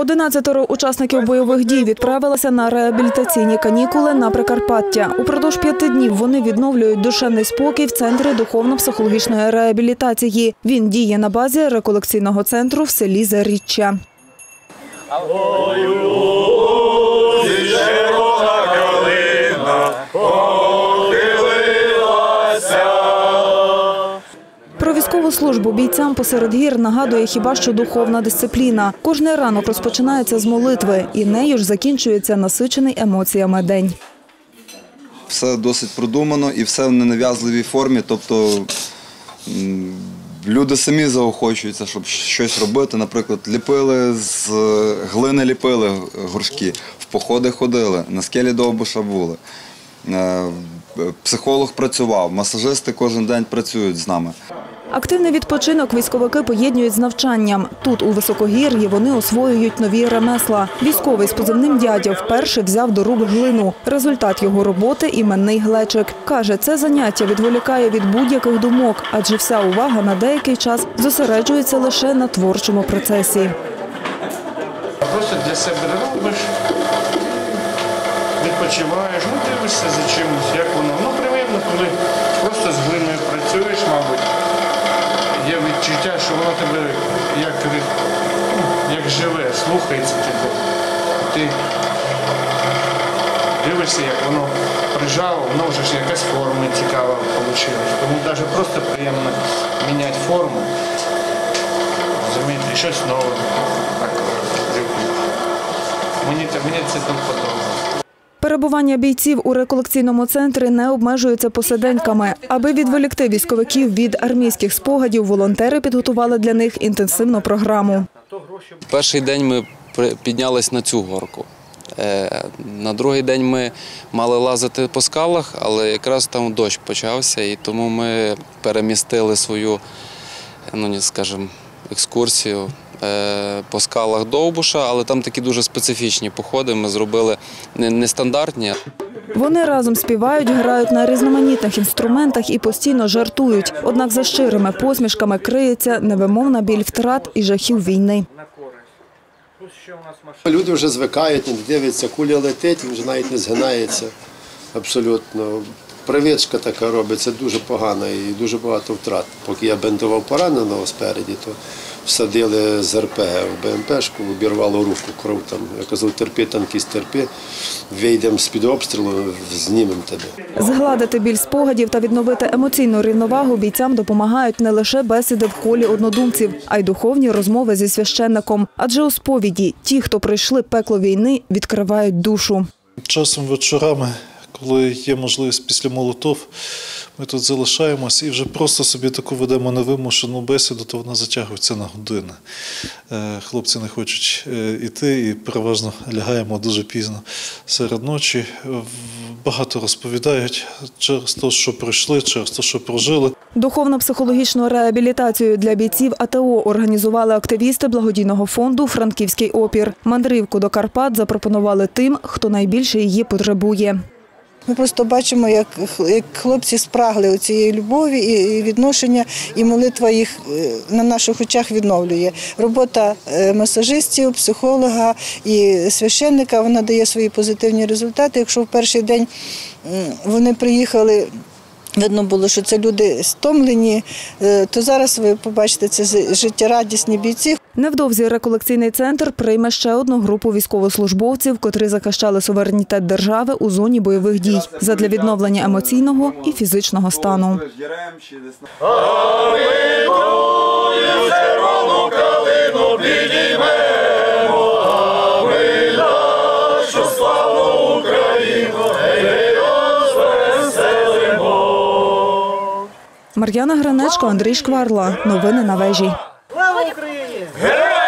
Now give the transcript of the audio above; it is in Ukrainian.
Одинадцятеро учасників бойових дій відправилися на реабілітаційні канікули на Прикарпаття. Упродовж п'яти днів вони відновлюють душевний спокій в центрі духовно-психологічної реабілітації. Він діє на базі реколекційного центру в селі Заріччя. Службу бійцям посеред гір нагадує хіба що духовна дисципліна. Кожний ранок розпочинається з молитви, і нею ж закінчується насичений емоціями день. Все досить продумано і все в ненав'язливій формі. Тобто люди самі заохочуються, щоб щось робити. Наприклад, ліпили з глини ліпили горшки, в походи ходили, на скелі довбуша були. Е, Психолог працював, масажисти кожен день працюють з нами. Активний відпочинок військовики поєднують з навчанням. Тут, у високогір'ї, вони освоюють нові ремесла. Військовий з позивним дядя вперше взяв до рук глину. Результат його роботи – іменний глечик. Каже, це заняття відволікає від будь-яких думок, адже вся увага на деякий час зосереджується лише на творчому процесі. Просто для себе робиш, відпочиваєш, ну дивишся за чимось, як воно. Ну, приємно, коли просто з глиною працюєш, мабуть. Відчуття, що воно тебе як, ну, як живе, слухається тебе. Ти дивишся, як воно прижало, воно вже ж якась форма цікава вийшла. Тому навіть просто приємно міняти форму. Розумієте, і щось нове. Так. Мені, мені це тут подобається. Перебування бійців у реколекційному центрі не обмежується посиденьками. Аби відволікти військовиків від армійських спогадів, волонтери підготували для них інтенсивну програму. Перший день ми піднялись на цю горку. Е, На другий день ми мали лазити по скалах, але якраз там дощ почався, і тому ми перемістили свою, ну скажімо, екскурсію по скалах Довбуша, але там такі дуже специфічні походи. Ми зробили нестандартні. Вони разом співають, грають на різноманітних інструментах і постійно жартують. Однак за щирими посмішками криється невимовна біль втрат і жахів війни. Люди вже звикають, не дивляться, куля летить, він вже навіть не згинається абсолютно. Привичка така робиться дуже погана і дуже багато втрат. Поки я бинтував пораненого спереді, то всадили з РПГ в БМПшку, обірвало руку, кров там. Я казав, терпи, танкіст, терпи, вийдемо з-під обстрілу, знімемо тебе. Згладити біль спогадів та відновити емоційну рівновагу бійцям допомагають не лише бесіди в колі однодумців, а й духовні розмови зі священником. Адже у сповіді ті, хто пройшли пекло війни, відкривають душу. Часом вечорами, коли є можливість після молотов, ми тут залишаємось і вже просто собі таку ведемо невимушену бесіду, то вона затягується на години. Е, Хлопці не хочуть е, іти і переважно лягаємо дуже пізно серед ночі. Багато розповідають через те, що пройшли, через те, що прожили. Духовно-психологічну реабілітацію для бійців АТО організували активісти благодійного фонду Франківський опір. Мандрівку до Карпат запропонували тим, хто найбільше її потребує. Ми просто бачимо, як, як хлопці спрагли у цієї любові і відношення, і молитва їх е, на наших очах відновлює. Робота е, масажистів, психолога і священника вона дає свої позитивні результати. Якщо в перший день вони приїхали. Видно було, що це люди стомлені, е, то зараз ви побачите це життєрадісні бійці. Невдовзі реколекційний центр прийме ще одну групу військовослужбовців, котрі захищали суверенітет держави у зоні бойових дій задля відновлення емоційного і фізичного стану. Мар'яна Гранечко, Андрій Шкварла. Новини на вежі. Героям